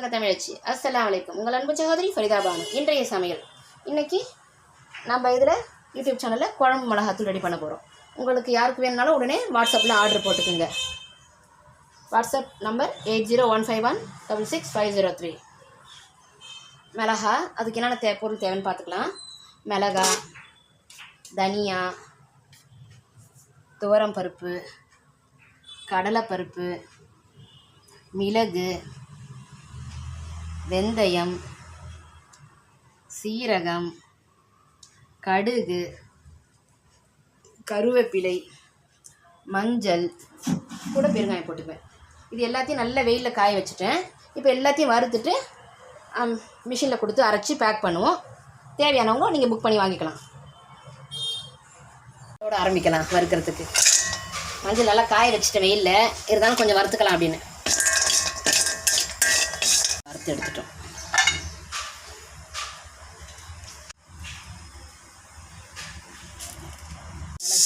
Welcome தமிழச்சி. அஸ்லாம் வலைக்கம் உங்கள் அன்பு சகோதரி ஃபரிதாபானு இன்றைய சமையல். இன்றைக்கி நம்ம இதில் யூடியூப் சேனலில் குழம்பு மிளகாத்தூள் ரெடி பண்ண போகிறோம் உங்களுக்கு யாருக்கு வேணுனாலும் உடனே வாட்ஸ்அப்பில் ஆர்டர் போட்டுக்கோங்க. WhatsApp number eight zero one five one double six five zero three மிளகா அதுக்கு என்னென்ன தே பொருள் தேவைன்னு பார்த்துக்கலாம். மிளகா தனியா துவரம் பருப்பு கடலைப்பருப்பு மிளகு வெந்தயம் சீரகம் கடுகு கருவேப்பிலை மஞ்சள் கூட பெருங்காயம் போட்டுக்குவேன் இது எல்லாத்தையும் நல்ல வெயிலில் காய வச்சுட்டேன். இப்போ எல்லாத்தையும் வறுத்துட்டு மிஷினில் கொடுத்து அரைச்சி பேக் பண்ணுவோம். தேவையானவங்க நீங்கள் புக் பண்ணி வாங்கிக்கலாம். இதோட ஆரம்பிக்கலாம் வறுக்கிறதுக்கு. மஞ்சள் நல்லா காய வச்சுட்டேன் வெயிலில். இருந்தாலும் கொஞ்சம் வறுத்துக்கலாம் அப்படின்னு. வறுத்து எடுத்துட்டோம்.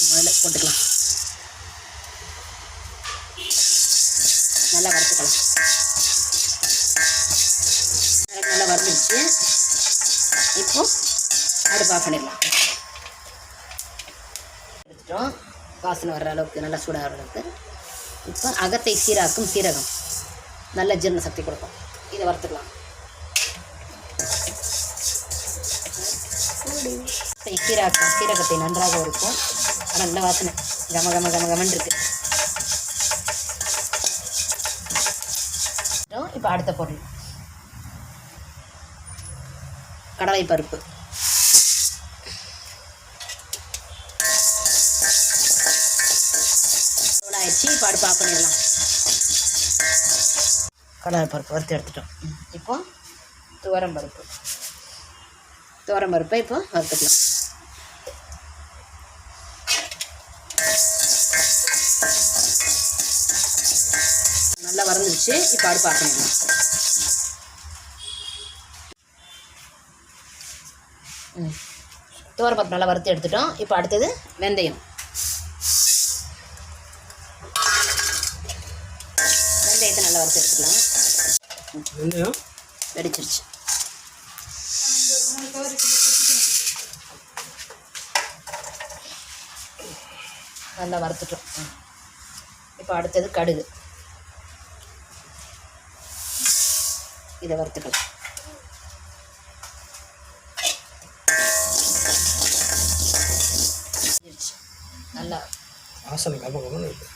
முதல்ல போட்டுக்கலாம். நல்லா வறுத்துக்கலாம். நல்லா- நல்லா இப்போ அடுப்பு ஆஃப் பண்ணிடலாம். எடுத்துட்டோம். வாசனை வர்ற அளவுக்கு நல்லா சூடாக அளவுக்கு. இப்போ அகத்தை சீராக்கும் சீரகம். நல்ல ஜீரண சக்தி கொடுக்கும். இதை வறுத்துக்கலாம். அகத்தை சீரகத்தை நன்றாக இருக்கும் நல்ல வாசனை கம கம கம கமன் இருக்கு. இப்போ அடுத்த பொருள். கடலை பருப்பு. ஆயிடுச்சு இப்போ அடுப்பு ஆஃப் பண்ணிடலாம். கடலை பருப்பு வறுத்து எடுத்துட்டோம். இப்போ துவரம் பருப்பு. துவரம் பருப்பை இப்போ வறுத்துக்கலாம். நல்லா வறந்துருச்சு. இப்போ அடுப்பு ஆக்கணும் ம். துவரம் பருப்பு நல்லா வறுத்து எடுத்துட்டோம். இப்போ அடுத்தது வெந்தயம். வெந்தயத்தை நல்லா வறுத்து எடுத்துக்கலாம். வெந்தயம் வெடிச்சிருச்சு. நல்லா வறுத்துட்டோம். இப்போ அடுத்தது கடுகு. இதை வறுத்துக்கலாம். நல்லா. வாசனை கம கமன்னு இருக்கு.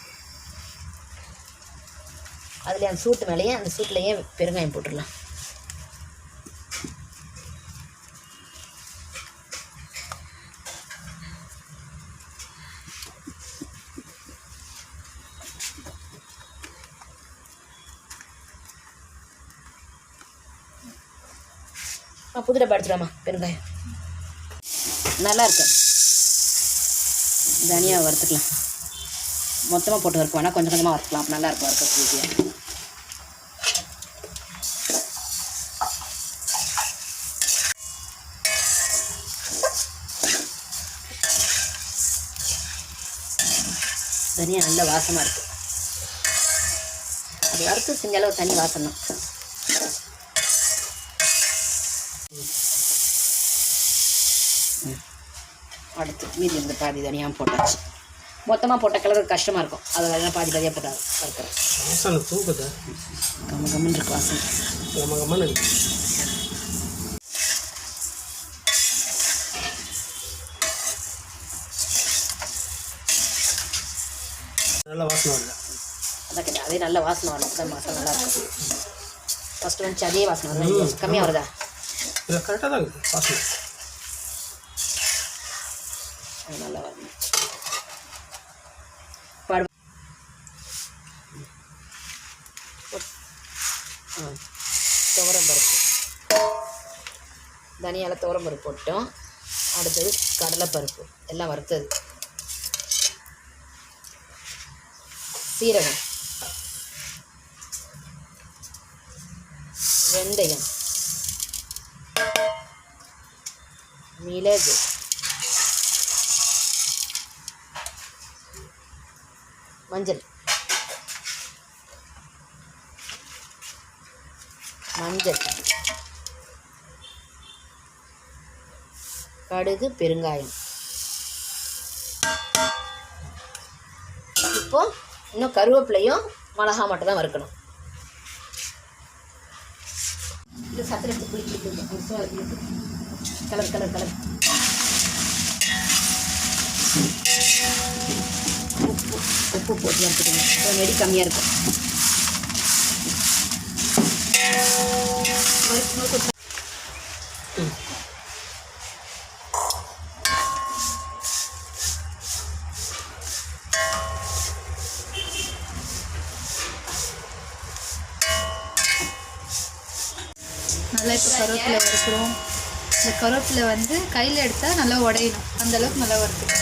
அதில் அந்த சூட்டு மேலேயே அந்த சூட்லேயே பெருங்காயம் போட்டுடலாம். ஆ படிச்சிடலாமா பெருங்காயம். நல்லா இருக்கு. தனியாக வறுத்துக்கலாம். மொத்தமாக போட்டு வறுக்க வேணாம் கொஞ்சம் கொஞ்சமாக வறுக்கலாம் அப்போ நல்லா இருக்கும் வறுக்கிறதுக்கு ஈஸியாக தனியாக நல்ல வாசமாக இருக்குது அது வறுத்து செஞ்சாலும் ஒரு தனி வாசம். அடுத்து மீதி இந்த பாதி தனியாக போட்டாச்சு. மொத்தமாக போட்ட கலர் கஷ்டமாக இருக்கும். அதில் பாதி பாதியாக போட்டால் வறுக்கிறேன். வாசனை தூக்குது கம்ம கம்மன் இருக்கு வாசனை. கம கமன்னு இருக்கு. நல்ல வாசனை வருது. அதான் கேட்டேன் அதே நல்ல வாசனை வரும் அப்போ மசாலா நல்லா இருக்கும் ஃபஸ்ட்டு வந்துச்சு அதே வாசனை வருது கம்மியாக வருதா? இது கரெக்டாக தான் இருக்குது வாசனை. அது நல்லா பாடு ஆ துவரம் பருப்பு. தனியால் துவரம் பருப்பு போட்டோம். அடுத்தது கடலைப்பருப்பு எல்லாம் வறுத்தது. சீரகம். வெந்தயம். மிளகு. மஞ்சள். மஞ்சள். கடுகு பெருங்காயம். இப்போ இன்னும் கருவேப்பிலையும் மிளகா மட்டும் தான் வறுக்கணும். இது சத்திர எடுத்து குளிக்கிட்டு கலர் கலர் கலர் உப்பு உப்பு போட்டு வறுத்துக்கணும் நெடி கம்மியாக இருக்கும். நல்லா இப்போ கருவேப்பிலை வறுக்கிறோம். இந்த கருவேப்பிலை வந்து கையில் எடுத்தால் நல்லா உடையணும். அந்த அளவுக்கு நல்லா வறுக்கணும்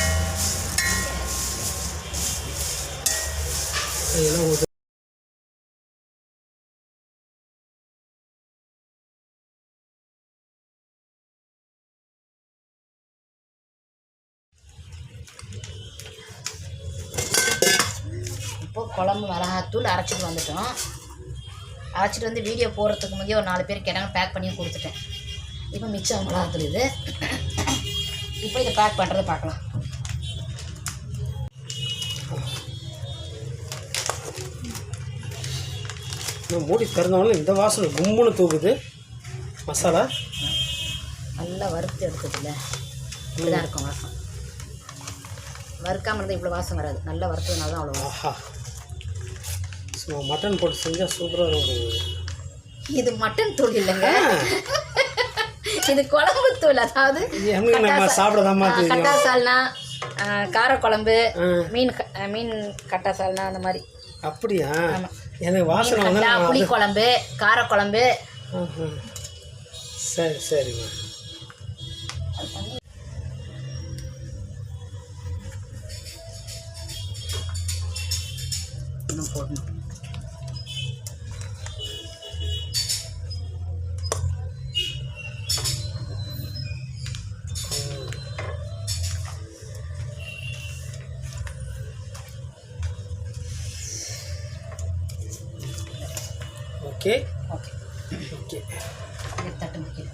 இப்போ குழம்பு மிளகாத்தூள் அரைச்சிட்டு வந்துட்டோம். அரைச்சிட்டு வந்து வீடியோ போடுறதுக்கு முந்தைய ஒரு நாலு பேர் கேட்டாங்க பேக் பண்ணியும் கொடுத்துட்டேன். இப்போ மிச்சம் மிளகாத்தூள் இது. இப்போ இதை பேக் பண்ணுறதை பார்க்கலாம். மூடி திறந்தவொடனே இந்த வாசனை கும்முன்னு தூக்குது. மசாலா. நல்லா வறுத்து எடுத்ததில்ல இப்படி தான் இருக்கும் வாசம். வறுக்காமல் இருந்தால் இவ்வளோ வாசம் வராது. நல்லா வறுத்ததுனால தான் அவ்வளோ மட்டன் போட்டு செஞ்சால் சூப்பராக இருக்கும். இது மட்டன் தூள் இல்லைங்க. இது குழம்பு தூள் அதாவது கட்டா சால்னா காரக்குழம்பு ஆ. மீன் மீன் கட்டா சால்னா அந்த மாதிரி. அப்படியா. எனக்கு வாசனை வந்து புளி குழம்பு காரக்குழம்பு. ஆஹா. சரி சரிங்க போடணும். ஓகே ஓகே ஓகே இது தட்டு முக்கியம்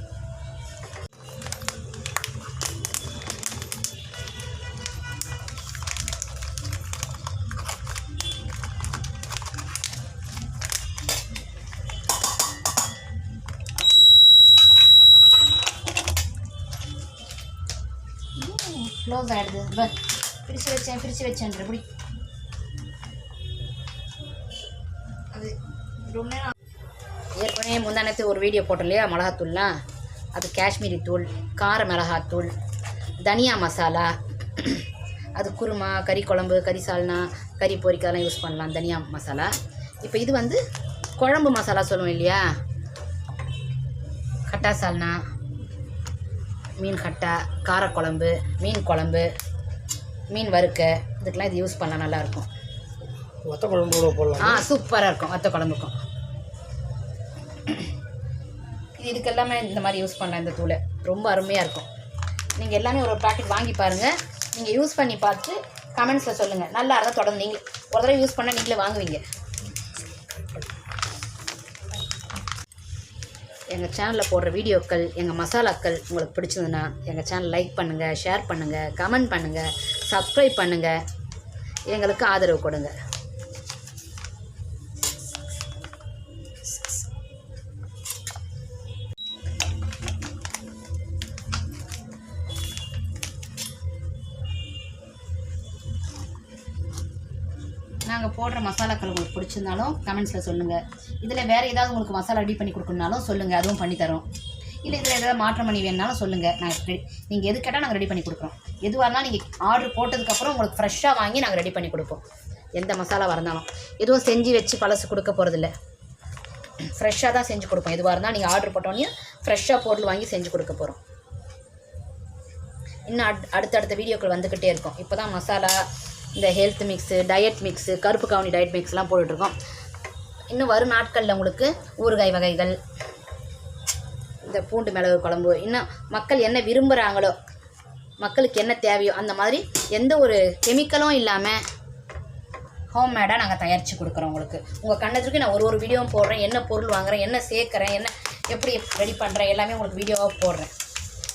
க்ளோஸ் ஆகிடுது ப பிரித்து வச்சேன் பிரித்து வச்சேன்ற இப்படி அது ரொம்ப நேரம் ஏற்கனவே முந்தானத்து ஒரு வீடியோ போட்டோம் இல்லையா? மிளகாத்தூள்லாம் அது காஷ்மீரி தூள் கார மிளகாத்தூள் தனியா மசாலா அது குருமா கறி குழம்பு கறி சால்னா கறி பொரிக்கெல்லாம் யூஸ் பண்ணலாம் தனியா மசாலா. இப்போ இது வந்து குழம்பு மசாலா சொல்லுவோம் இல்லையா? கட்டா சால்னா மீன் கட்டா காரக்குழம்பு மீன் குழம்பு மீன் வறுக்க இதுக்கெல்லாம் இது யூஸ் பண்ணால் நல்லாயிருக்கும் ஒத்த குழம்பு ஆ சூப்பராக இருக்கும் வத்த குழம்புக்கும். இது இதுக்கு எல்லாமே இந்த மாதிரி யூஸ் பண்ணலாம் இந்த தூளை. ரொம்ப அருமையாக இருக்கும். நீங்கள் எல்லாமே ஒரு பாக்கெட் வாங்கி பாருங்கள் நீங்கள் யூஸ் பண்ணி பார்த்து கமெண்ட்ஸில் சொல்லுங்கள் நல்லா இருந்தால் தொடர்ந்து நீங்கள் ஒரு தடவை யூஸ் பண்ணால் நீங்களே வாங்குவீங்க. எங்கள் சேனலில் போடுற வீடியோக்கள் எங்கள் மசாலாக்கள் உங்களுக்கு பிடிச்சதுன்னா எங்கள் சேனல் லைக் பண்ணுங்கள் ஷேர் பண்ணுங்கள் கமெண்ட் பண்ணுங்கள் சப்ஸ்கிரைப் பண்ணுங்கள் எங்களுக்கு ஆதரவு கொடுங்க. நாங்கள் போடுற மசாலாக்கள் உங்களுக்கு பிடிச்சிருந்தாலும் கமெண்ட்ஸில் சொல்லுங்கள் இதில் வேறு ஏதாவது உங்களுக்கு மசாலா ரெடி பண்ணி கொடுக்கணுனாலும் சொல்லுங்கள் அதுவும் பண்ணித்தரோம் இல்லை இதில் ஏதாவது மாற்றம் பண்ணி வேணுனாலும் சொல்லுங்கள் நாங்கள் நீங்கள் எது கேட்டால் நாங்கள் ரெடி பண்ணி கொடுக்குறோம். எதுவாக இருந்தாலும் நீங்கள் ஆர்டர் போட்டதுக்கப்புறம் உங்களுக்கு ஃப்ரெஷ்ஷாக வாங்கி நாங்கள் ரெடி பண்ணி கொடுப்போம். எந்த மசாலாவாக இருந்தாலும். எதுவும் செஞ்சு வச்சு பழசு கொடுக்க போகிறதில்ல ஃப்ரெஷ்ஷாக தான் செஞ்சு கொடுப்போம். எதுவாக இருந்தால் நீங்கள் ஆர்டர் போட்டோன்னே ஃப்ரெஷ்ஷாக பொருள் வாங்கி செஞ்சு கொடுக்க போகிறோம் இன்னும் அட் அடுத்தடுத்த வீடியோக்கள் வந்துக்கிட்டே இருக்கும். இப்போ தான் மசாலா இந்த ஹெல்த் மிக்ஸு டயட் மிக்ஸு கருப்பு கவுனி டயட் மிக்ஸ்லாம் போட்டுட்ருக்கோம். இன்னும் வரும் நாட்களில் உங்களுக்கு ஊறுகாய் வகைகள் இந்த பூண்டு மிளகு குழம்பு. இன்னும் மக்கள் என்ன விரும்புகிறாங்களோ மக்களுக்கு என்ன தேவையோ அந்த மாதிரி எந்த ஒரு கெமிக்கலும் இல்லாமல் ஹோம்மேடாக நாங்கள் தயாரித்து கொடுக்குறோம் உங்களுக்கு. உங்கள் கண்ணத்துக்கு நான் ஒரு ஒரு வீடியோவும் போடுறேன். என்ன பொருள் வாங்குறேன் என்ன சேர்க்குறேன் என்ன எப்படி ரெடி பண்ணுறேன் எல்லாமே உங்களுக்கு வீடியோவாக போடுறேன்.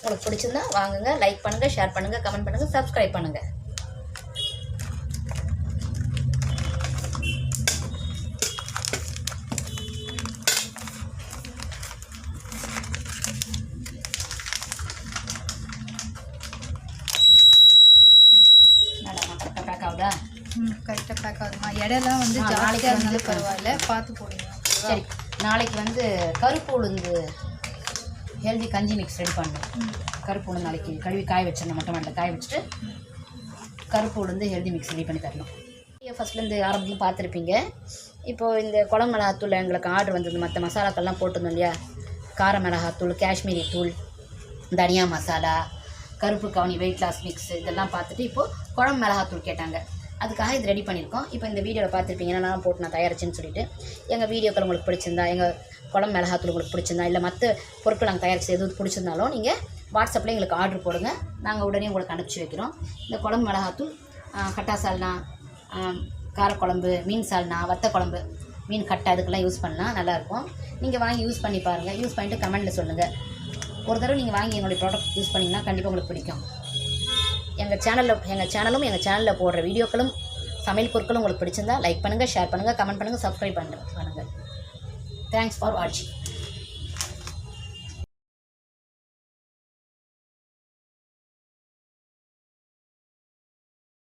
உங்களுக்கு பிடிச்சிருந்தா வாங்குங்க லைக் பண்ணுங்கள் ஷேர் பண்ணுங்கள் கமெண்ட் பண்ணுங்கள் சப்ஸ்கிரைப் பண்ணுங்கள் பார்த்து போடுங்க. சரி நாளைக்கு வந்து கருப்பு உளுந்து ஹெல்தி கஞ்சி மிக்ஸ் ரெடி பண்ணணும். கருப்பு உளுந்து நாளைக்கு கழுவி காய வச்சிடணும் மட்டும் மாட்டில் காய வச்சுட்டு கருப்பு உளுந்து ஹெல்தி மிக்ஸ் ரெடி பண்ணி தரணும். ஃபஸ்ட்லேருந்து ஆரம்பத்தில் பார்த்துருப்பீங்க. இப்போது இந்த குளம் மிளகாத்தூள் எங்களுக்கு ஆர்டர் வந்தது மற்ற மசாலாக்கள்லாம் போட்டிருந்தோம் இல்லையா? கார மிளகாத்தூள் காஷ்மீரி தூள் தனியா மசாலா கருப்பு கவுனி வெயிட் லாஸ் மிக்ஸ் இதெல்லாம் பார்த்துட்டு இப்போது குழம்பு மிளகாத்தூள் கேட்டாங்க. அதுக்காக இது ரெடி பண்ணியிருக்கோம். இப்போ இந்த வீடியோவில் பார்த்துருப்பீங்கன்னா நான் போட்டு நான் தயாரிச்சேன்னு சொல்லிட்டு எங்கள் வீடியோக்கள் உங்களுக்கு பிடிச்சிருந்தா எங்கள் குழம்பு மிளகாத்தூள் உங்களுக்கு பிடிச்சிருந்தா இல்லை மற்ற பொருட்கள் நாங்கள் தயாரிச்சு எதுவும் பிடிச்சிருந்தாலும் நீங்கள் வாட்ஸ்அப்பில் எங்களுக்கு ஆர்டர் போடுங்க. நாங்கள் உடனே உங்களுக்கு அனுப்பிச்சி வைக்கிறோம். இந்த குழம்பு மிளகாத்தூள் கட்டா சால்னா காரக்குழம்பு மீன் சால்னா வத்த குழம்பு மீன் கட்டை அதுக்கெல்லாம் யூஸ் பண்ணால் நல்லாயிருக்கும் நீங்கள் வாங்கி யூஸ் பண்ணி பாருங்கள் யூஸ் பண்ணிவிட்டு கமெண்ட்டில் சொல்லுங்கள் ஒரு தடவை நீங்கள் வாங்கி எங்களுடைய ப்ராடக்ட் யூஸ் பண்ணிங்கன்னா கண்டிப்பாக உங்களுக்கு பிடிக்கும். எங்கள் சேனலில் எங்கள் சேனலும் எங்கள் சேனலில் போடுற வீடியோக்களும் சமையல் பொருட்களும் உங்களுக்கு பிடிச்சிருந்தா லைக் பண்ணுங்கள் ஷேர் பண்ணுங்கள் கமெண்ட் பண்ணுங்கள் சப்ஸ்கிரைப் பண்ணுங்கள் பண்ணுங்கள் தேங்க்ஸ் ஃபார் வாட்சிங்